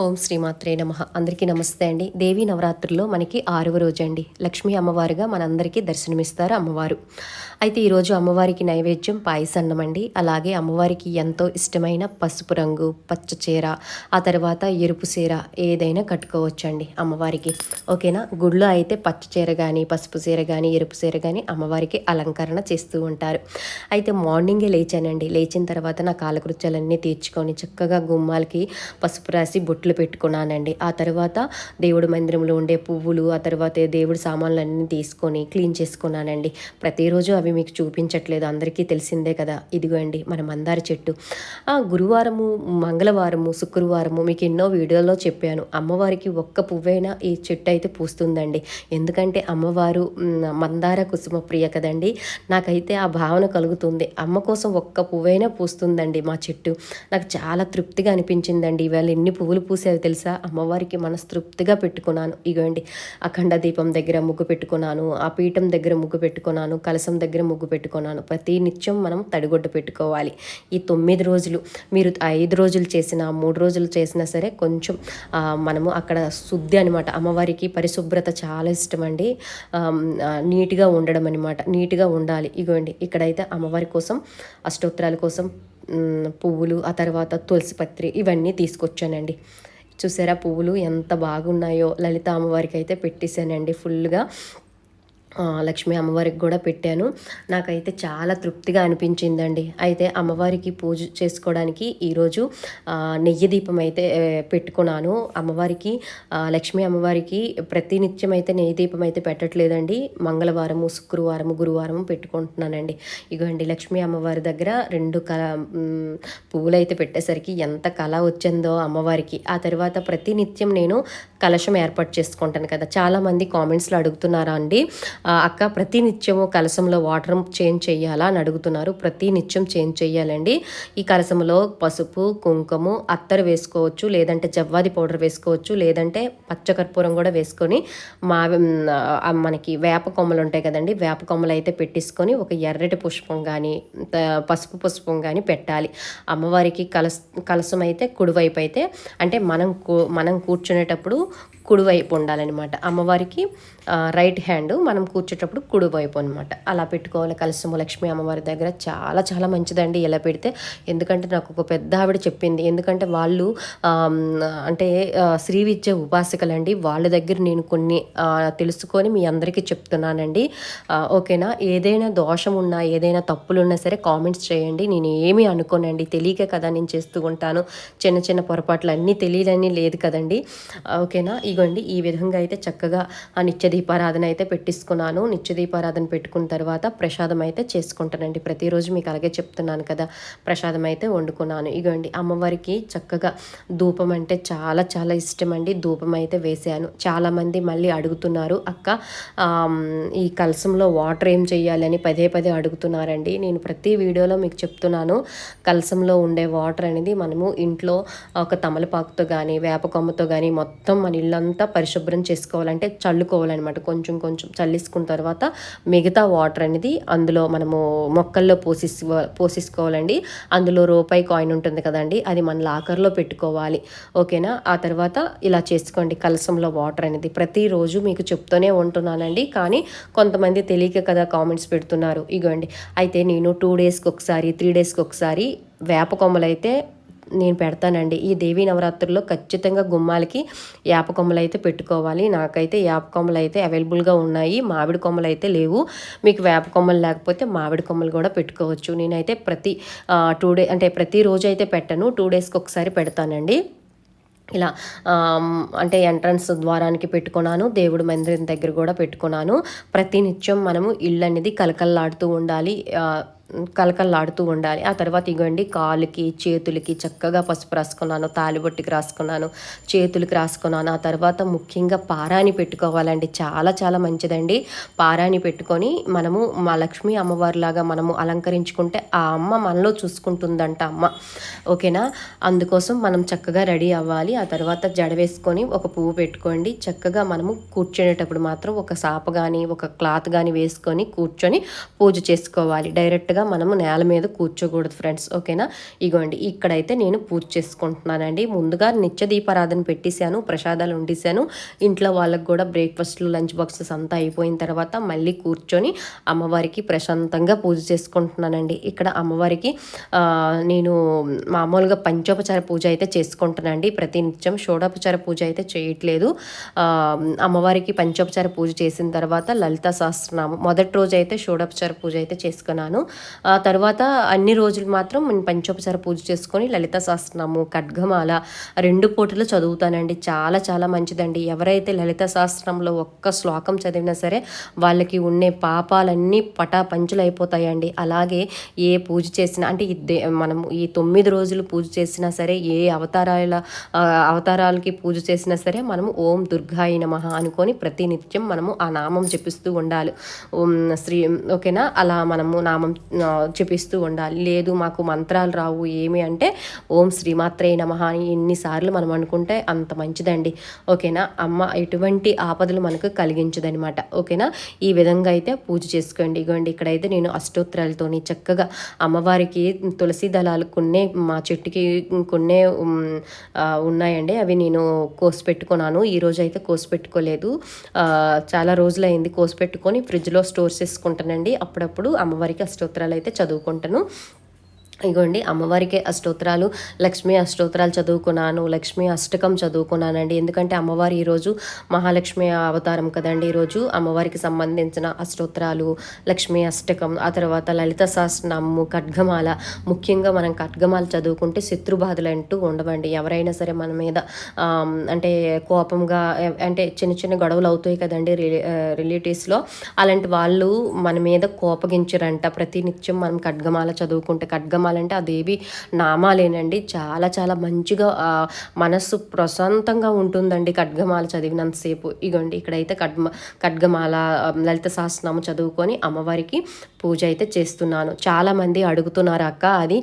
ఓం శ్రీమాత్రే నమ. అందరికీ నమస్తే అండి. దేవీ నవరాత్రుల్లో మనకి ఆరవ రోజు అండి లక్ష్మీ అమ్మవారుగా మనందరికీ దర్శనమిస్తారు అమ్మవారు. అయితే ఈరోజు అమ్మవారికి నైవేద్యం పాయసన్నం అండి అలాగే అమ్మవారికి ఎంతో ఇష్టమైన పసుపు రంగు పచ్చ చీర ఆ తర్వాత ఎరుపు చీర ఏదైనా కట్టుకోవచ్చండి అమ్మవారికి. ఓకేనా? గుడిలో అయితే పచ్చ చీర కానీ పసుపు చీర కానీ ఎరుపు చీర కానీ అమ్మవారికి అలంకరణ చేస్తూ ఉంటారు. అయితే మార్నింగే లేచానండి. లేచిన తర్వాత నా కాలకృత్యాలన్నీ తీర్చుకొని చక్కగా గుమ్మాలకి పసుపు రాసి బొట్లు పెట్టుకున్నానండి. ఆ తర్వాత దేవుడి మందిరంలో ఉండే పువ్వులు ఆ తర్వాత దేవుడి సామాన్లన్నీ తీసుకొని క్లీన్ చేసుకున్నానండి. ప్రతిరోజు అవి మీకు చూపించట్లేదు. అందరికీ తెలిసిందే కదా. ఇదిగోండి మన మందార చెట్టు. ఆ గురువారము మంగళవారము శుక్రవారము మీకు ఎన్నో వీడియోలో చెప్పాను. అమ్మవారికి ఒక్క పువ్వైనా ఈ చెట్టు అయితే పూస్తుందండి. ఎందుకంటే అమ్మవారు మందార కుసుమ ప్రియ కదండి. నాకైతే ఆ భావన కలుగుతుంది. అమ్మ కోసం ఒక్క పువ్వైనా పూస్తుందండి మా చెట్టు. నాకు చాలా తృప్తిగా అనిపించిందండి. ఇవాళ ఎన్ని పువ్వులు పూసావి తెలుసా? అమ్మవారికి మనస్తృప్తిగా పెట్టుకున్నాను. ఇగోండి అఖండ దీపం దగ్గర ముగ్గు పెట్టుకున్నాను ఆ పీఠం దగ్గర ముగ్గు పెట్టుకున్నాను కలసం దగ్గర ముగ్గు పెట్టుకున్నాను. ప్రతి నిత్యం మనం తడిగొడ్డ పెట్టుకోవాలి. ఈ తొమ్మిది రోజులు మీరు ఐదు రోజులు చేసిన మూడు రోజులు చేసినా సరే కొంచెం మనము అక్కడ శుద్ధి అనమాట అమ్మవారికి పరిశుభ్రత చాలా ఇష్టం అండి నీట్గా ఉండడం అనమాట నీట్గా ఉండాలి. ఇగోండి ఇక్కడైతే అమ్మవారి కోసం అష్టోత్తరాల కోసం పువ్వులు ఆ తర్వాత తులసి పత్రి ఇవన్నీ తీసుకొచ్చానండి. చూసారా పువ్వులు ఎంత బాగున్నాయో. లలిత అమ్మవారికి అయితే పెట్టేశానండి ఫుల్గా. లక్ష్మీ అమ్మవారికి కూడా పెట్టాను. నాకైతే చాలా తృప్తిగా అనిపించిందండి. అయితే అమ్మవారికి పూజ చేసుకోవడానికి ఈరోజు నెయ్యి దీపం అయితే పెట్టుకున్నాను. అమ్మవారికి లక్ష్మీ అమ్మవారికి ప్రతి నిత్యం అయితే నెయ్యి దీపం అయితే పెట్టట్లేదండి. మంగళవారము శుక్రవారము గురువారము పెట్టుకుంటున్నానండి. ఇగోండి లక్ష్మీ అమ్మవారి దగ్గర రెండు కల పువ్వులు అయితే పెట్టేసరికి ఎంత కళ వచ్చిందో అమ్మవారికి. ఆ తర్వాత ప్రతినిత్యం నేను కలశం ఏర్పాటు చేసుకుంటాను కదా. చాలామంది కామెంట్స్లో అడుగుతున్నారా అండి? అక్క ప్రతి నిత్యము కలసంలో వాటర్ చేంజ్ చేయాలా అని అడుగుతున్నారు. ప్రతి నిత్యం చేంజ్ చేయాలండి. ఈ కలసంలో పసుపు కుంకుమ అత్తరు వేసుకోవచ్చు లేదంటే జవ్వాది పౌడర్ వేసుకోవచ్చు లేదంటే పచ్చకర్పూరం కూడా వేసుకొని మావి మనకి వేప కొమ్మలు ఉంటాయి కదండి. వేప కొమ్మలు అయితే పెట్టేసుకొని ఒక ఎర్రటి పుష్పం కానీ పసుపు పుష్పం కానీ పెట్టాలి. అమ్మవారికి కలస కలసం అయితే కుడివైపు అయితే అంటే మనం కూ- మనం కూర్చునేటప్పుడు కుడివైపు ఉండాలన్నమాట. అమ్మవారికి రైట్ హ్యాండ్ మనం కూర్చేటప్పుడు కుడివైపు అనమాట అలా పెట్టుకోవాలి. కలసము లక్ష్మీ అమ్మవారి దగ్గర చాలా చాలా మంచిదండి ఇలా పెడితే. ఎందుకంటే నాకు ఒక పెద్ద ఆవిడ చెప్పింది. ఎందుకంటే వాళ్ళు అంటే శ్రీ విద్య ఉపాసికలండి. వాళ్ళ దగ్గర నేను కొన్ని తెలుసుకొని మీ అందరికీ చెప్తున్నానండి. ఓకేనా? ఏదైనా దోషం ఉన్నా ఏదైనా తప్పులు ఉన్నా సరే కామెంట్స్ చేయండి. నేను ఏమీ అనుకోనండి. తెలియక కదా నేను చేస్తూ ఉంటాను. చిన్న చిన్న పొరపాట్లు అన్నీ తెలియదని లేదు కదండి. ఓకేనా? ఇగోండి. ఈ విధంగా అయితే చక్కగా ఆ నిత్య దీపారాధన అయితే పెట్టించుకున్నాను. నిత్య నిత్యదీపారాధన పెట్టుకున్న తర్వాత ప్రసాదం అయితే చేసుకుంటానండి. ప్రతిరోజు మీకు అలాగే చెప్తున్నాను కదా ప్రసాదం అయితే వండుకున్నాను. ఇగోండి అమ్మవారికి చక్కగా ధూపం అంటే చాలా చాలా ఇష్టం అండి ధూపం అయితే వేసాను చాలామంది మళ్ళీ అడుగుతున్నారు అక్క ఈ కలసంలో వాటర్ ఏం చేయాలని పదే పదే అడుగుతున్నారండి. నేను ప్రతి వీడియోలో మీకు చెప్తున్నాను కలసంలో ఉండే వాటర్ అనేది మనము ఇంట్లో ఒక తమలపాకుతో కానీ వేప కొమ్మతో కానీ మొత్తం మన ఇల్లంతా పరిశుభ్రం చేసుకోవాలంటే చల్లుకోవాలన్నమాట. కొంచెం కొంచెం తీసుకున్న తర్వాత మిగతా వాటర్ అనేది అందులో మనము మొక్కల్లో పోసిస్ పోసేసుకోవాలండి. అందులో రూపాయి కాయిన్ ఉంటుంది కదండి అది మన లాకర్లో పెట్టుకోవాలి. ఓకేనా? ఆ తర్వాత ఇలా చేసుకోండి కలసంలో వాటర్ అనేది. ప్రతిరోజు మీకు చెప్తూనే ఉంటున్నానండి. కానీ కొంతమంది తెలియక కదా కామెంట్స్ పెడుతున్నారు. ఇగోండి. అయితే నేను టూ డేస్కి ఒకసారి త్రీ డేస్కి ఒకసారి వేప కొమ్మలు అయితే నేను పెడతానండి. ఈ దేవీ నవరాత్రుల్లో ఖచ్చితంగా గుమ్మాలకి యాప కొమ్మలు అయితే పెట్టుకోవాలి. నాకైతే యాప కొమ్మలు అయితే అవైలబుల్గా ఉన్నాయి. మామిడి కొమ్మలు అయితే లేవు. మీకు వేప కొమ్మలు లేకపోతే మామిడి కొమ్మలు కూడా పెట్టుకోవచ్చు. నేనైతే ప్రతి టూ డే అంటే ప్రతిరోజు అయితే పెట్టను. టూ డేస్కి ఒకసారి పెడతానండి. ఇలా అంటే ఎంట్రన్స్ ద్వారానికి పెట్టుకున్నాను. దేవుడు మందిరం దగ్గర కూడా పెట్టుకున్నాను. ప్రతి నిత్యం మనము ఇల్లు అనేది కలకల్లాడుతూ ఉండాలి. కలకల్లాడుతూ ఉండాలి. ఆ తర్వాత ఇగోండి కాలుకి చేతులకి చక్కగా పసుపు రాసుకున్నాను తాలిబొట్టికి రాసుకున్నాను చేతులకి రాసుకున్నాను. ఆ తర్వాత ముఖ్యంగా పారాని పెట్టుకోవాలండి. చాలా చాలా మంచిదండి. పారాని పెట్టుకొని మనము మా లక్ష్మీ అమ్మవారిలాగా మనము అలంకరించుకుంటే ఆ అమ్మ మనలో చూసుకుంటుందంట అమ్మ. ఓకేనా? అందుకోసం మనం చక్కగా రెడీ అవ్వాలి. ఆ తర్వాత జడ వేసుకొని ఒక పువ్వు పెట్టుకోండి. చక్కగా మనము కూర్చునేటప్పుడు మాత్రం ఒక సాప కానీ ఒక క్లాత్ కానీ వేసుకొని కూర్చొని పూజ చేసుకోవాలి. డైరెక్ట్గా చక్కగా మనము నేల మీద కూర్చోకూడదు ఫ్రెండ్స్ ఓకేనా? ఇగోండి ఇక్కడైతే నేను పూజ చేసుకుంటున్నానండి. ముందుగా నిత్య దీపారాధన పెట్టేశాను ప్రసాదాలు వండేశాను. ఇంట్లో వాళ్ళకి కూడా బ్రేక్ఫాస్ట్లు లంచ్ బాక్సెస్ అంతా అయిపోయిన తర్వాత మళ్ళీ కూర్చొని అమ్మవారికి ప్రశాంతంగా పూజ చేసుకుంటున్నానండి. ఇక్కడ అమ్మవారికి నేను మామూలుగా పంచోపచార పూజ అయితే చేసుకుంటానండి ప్రతి నిత్యం షోడోపచార పూజ అయితే చేయట్లేదు. అమ్మవారికి పంచోపచార పూజ చేసిన తర్వాత లలిత సహస్రనామం మొదటి రోజు అయితే షోడోపచార పూజ అయితే చేసుకున్నాను. ఆ తర్వాత అన్ని రోజులు మాత్రం నేను పంచోపచార పూజ చేసుకొని లలిత సహస్రనామం ఖడ్గమాల రెండు పూటలు చదువుతానండి. చాలా చాలా మంచిదండి. ఎవరైతే లలిత శాస్త్రంలో ఒక్క శ్లోకం చదివినా సరే వాళ్ళకి ఉండే పాపాలన్నీ పటాపంచులు అయిపోతాయండి అలాగే ఏ పూజ చేసినా అంటే మనం ఈ తొమ్మిది రోజులు పూజ చేసినా సరే ఏ అవతారాల అవతారాలకి పూజ చేసినా సరే మనము ఓం దుర్గాయి నమ అనుకొని ప్రతినిత్యం మనము ఆ నామం జపిస్తూ ఉండాలి. ఓం శ్రీ ఓకేనా? అలా మనము నామం చెప్పిస్తూ ఉండాలి. లేదు మాకు మంత్రాలు రావు ఏమి అంటే ఓం శ్రీమాత్రే నమ అని ఎన్నిసార్లు మనం అనుకుంటే అంత మంచిదండి. ఓకేనా? అమ్మ ఎటువంటి ఆపదలు మనకు కలిగించదనమాట ఓకేనా? ఈ విధంగా అయితే పూజ చేసుకోండి. ఇగోండి ఇక్కడైతే నేను అష్టోత్తరాలతోని చక్కగా అమ్మవారికి తులసి దళాలు కొన్నే మా చెట్టుకి కొన్నే ఉన్నాయండి. అవి నేను కోసి పెట్టుకున్నాను. ఈరోజు అయితే కోసి పెట్టుకోలేదు. చాలా రోజులైంది కోసి పెట్టుకొని ఫ్రిడ్జ్లో స్టోర్ చేసుకుంటానండి. అప్పుడప్పుడు అమ్మవారికి అష్టోత్తరాలు అయితే చదువుకుంటాను. ఇగోండి అమ్మవారికి అష్టోత్తరాలు లక్ష్మీ అష్టోత్తరాలు చదువుకున్నాను లక్ష్మీ అష్టకం చదువుకున్నానండి. ఎందుకంటే అమ్మవారి ఈరోజు మహాలక్ష్మి అవతారం కదండి. ఈరోజు అమ్మవారికి సంబంధించిన అష్టోత్తరాలు లక్ష్మీ అష్టకం ఆ తర్వాత లలిత సహస్రనామము ఖడ్గమాల ముఖ్యంగా మనం ఖడ్గమాల చదువుకుంటే శత్రు బాధలు అంటూ ఉండవండి. ఎవరైనా సరే మన మీద అంటే కోపంగా అంటే చిన్న చిన్న గొడవలు అవుతాయి కదండి రిలేటివ్స్లో. అలాంటి వాళ్ళు మన మీద కోపగించరంట. ప్రతినిత్యం మనం ఖడ్గమాల చదువుకుంటే ఖడ్గమాల నామాలంటే ఆ దేవి నామాలేనండి. చాలా చాలా మంచిగా మనస్సు ప్రశాంతంగా ఉంటుందండి ఖడ్గమాల చదివినంతసేపు. ఇగోండి ఇక్కడైతే ఖడ్మ ఖడ్గమాల లలిత సహస్రనామం చదువుకొని అమ్మవారికి పూజ అయితే చేస్తున్నాను. చాలామంది అడుగుతున్నారు అక్క అది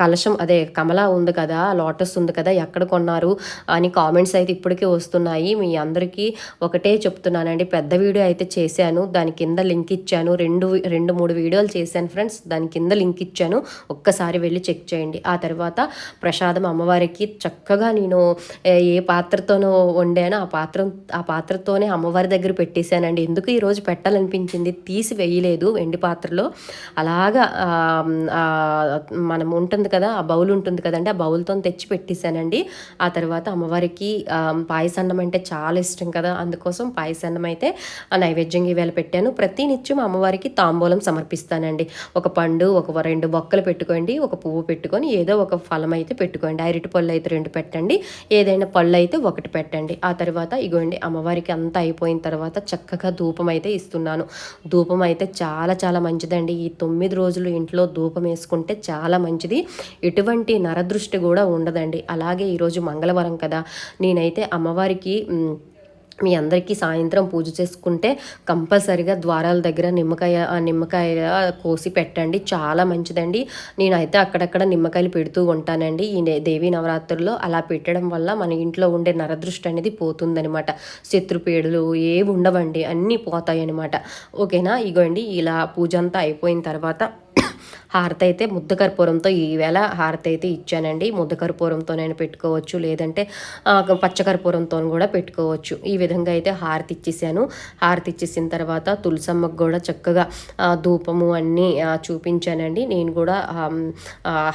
కలశం అదే కమల ఉంది కదా లోటస్ ఉంది కదా ఎక్కడ కొన్నారు? అని కామెంట్స్ అయితే ఇప్పటికే వస్తున్నాయి. మీ అందరికీ ఒకటే చెప్తున్నానండి. పెద్ద వీడియో అయితే చేశాను దాని కింద లింక్ ఇచ్చాను. రెండు రెండు మూడు వీడియోలు చేశాను ఫ్రెండ్స్ దాని కింద లింక్ ఇచ్చాను. ఒక్కసారి వెళ్ళి చెక్ చేయండి. ఆ తర్వాత ప్రసాదం అమ్మవారికి చక్కగా నేను ఏ పాత్రతోనో వండానో ఆ పాత్ర ఆ పాత్రతోనే అమ్మవారి దగ్గర పెట్టేశానండి. ఎందుకు ఈరోజు పెట్టాలనిపించింది? తీసి వేయలేదు వెండి పాత్రలో. అలాగా మనం ఉంటుంది కదా ఆ బౌల్ ఉంటుంది కదండి ఆ బౌల్తో తెచ్చి పెట్టేశానండి. ఆ తర్వాత అమ్మవారికి పాయసన్నం అంటే చాలా ఇష్టం కదా అందుకోసం పాయసన్నం అయితే నైవేద్యంగా ఈవేళ పెట్టాను. ప్రతి నిత్యం అమ్మవారికి తాంబూలం సమర్పిస్తానండి. ఒక పండు ఒక రెండు మొక్కలు పెట్టుకోండి ఒక పువ్వు పెట్టుకొని ఏదో ఒక ఫలం అయితే పెట్టుకోండి. అరటి పళ్ళు అయితే రెండు పెట్టండి ఏదైనా పళ్ళు అయితే ఒకటి పెట్టండి. ఆ తర్వాత ఇగోండి అమ్మవారికి అంతా అయిపోయిన తర్వాత చక్కగా ధూపం అయితే ఇస్తున్నాను. ధూపం అయితే చాలా చాలా మంచిదండి. ఈ తొమ్మిది రోజులు ఇంట్లో ధూపం వేసుకుంటే చాలా మంచిది. ఎటువంటి నరదృష్టి కూడా ఉండదండి. అలాగే ఈరోజు మంగళవారం కదా. నేనైతే అమ్మవారికి మీ అందరికీ సాయంత్రం పూజ చేసుకుంటే కంపల్సరిగా ద్వారాల దగ్గర నిమ్మకాయ నిమ్మకాయ కోసి పెట్టండి. చాలా మంచిదండి. నేనైతే అక్కడక్కడ నిమ్మకాయలు పెడుతూ ఉంటానండి. ఈ దేవీ నవరాత్రుల్లో అలా పెట్టడం వల్ల మన ఇంట్లో ఉండే నరదృష్టి అనేది పోతుందనమాట శత్రుపీడలు ఏవి ఉండవండి. అన్నీ పోతాయి అనమాట ఓకేనా? ఇగోండి ఇలా పూజ అంతా అయిపోయిన తర్వాత హారతి అయితే ముద్ద కర్పూరంతో ఈవేళ హారతి అయితే ఇచ్చానండి. ముద్ద కర్పూరంతోనైనా పెట్టుకోవచ్చు. లేదంటే పచ్చకర్పూరంతో కూడా పెట్టుకోవచ్చు. ఈ విధంగా అయితే హారతి ఇచ్చేసాను హారతి ఇచ్చేసిన తర్వాత తులసమ్మకు కూడా చక్కగా ధూపము అన్నీ చూపించానండి. నేను కూడా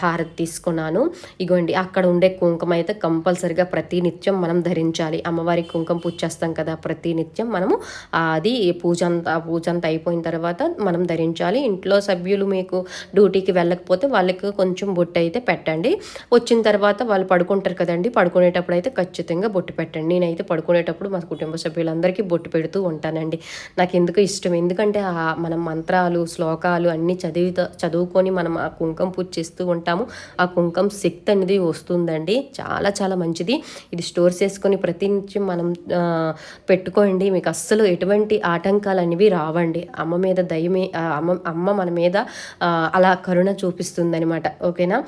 హారతి తీసుకున్నాను. ఇగోండి అక్కడ ఉండే కుంకుమ అయితే కంపల్సరిగా ప్రతి నిత్యం మనం ధరించాలి. అమ్మవారి కుంకుమ పూజ చేస్తాం కదా ప్రతి నిత్యం మనము అది పూజ అంతా పూజ అంతా అయిపోయిన తర్వాత మనం ధరించాలి. ఇంట్లో సభ్యులు మీకు డ్యూటీకి వెళ్ళకపోతే వాళ్ళకి కొంచెం బొట్టు అయితే పెట్టండి. వచ్చిన తర్వాత వాళ్ళు పడుకుంటారు కదండి. పడుకునేటప్పుడు అయితే ఖచ్చితంగా బొట్టు పెట్టండి. నేనైతే పడుకునేటప్పుడు మా కుటుంబ సభ్యులందరికీ బొట్టు పెడుతూ ఉంటానండి. నాకు ఎందుకు ఇష్టం? ఎందుకంటే మనం మంత్రాలు శ్లోకాలు అన్నీ చదివి చదువుకొని మనం ఆ కుంకం పూజ చేస్తూ ఉంటాము. ఆ కుంకం శక్తి అనేది వస్తుందండి. చాలా చాలా మంచిది. ఇది స్టోర్ చేసుకొని ప్రతినిత్యం మనం పెట్టుకోండి. మీకు అస్సలు ఎటువంటి ఆటంకాలు అనేవి రావండి. అమ్మ మీద దయమే అమ్మ అమ్మ మన మీద అలా కరుణ చూపిస్తుందనమాట ఓకేనా?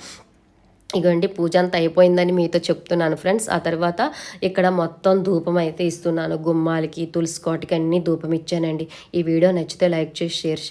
ఇగండి పూజ అంతా అయిపోయిందని మీతో చెప్తున్నాను ఫ్రెండ్స్. ఆ తర్వాత ఇక్కడ మొత్తం ధూపం అయితే ఇస్తున్నాను. గుమ్మాలకి తులసి కోటికి అన్ని ధూపం ఇచ్చానండి. ఈ వీడియో నచ్చితే లైక్ చేసి షేర్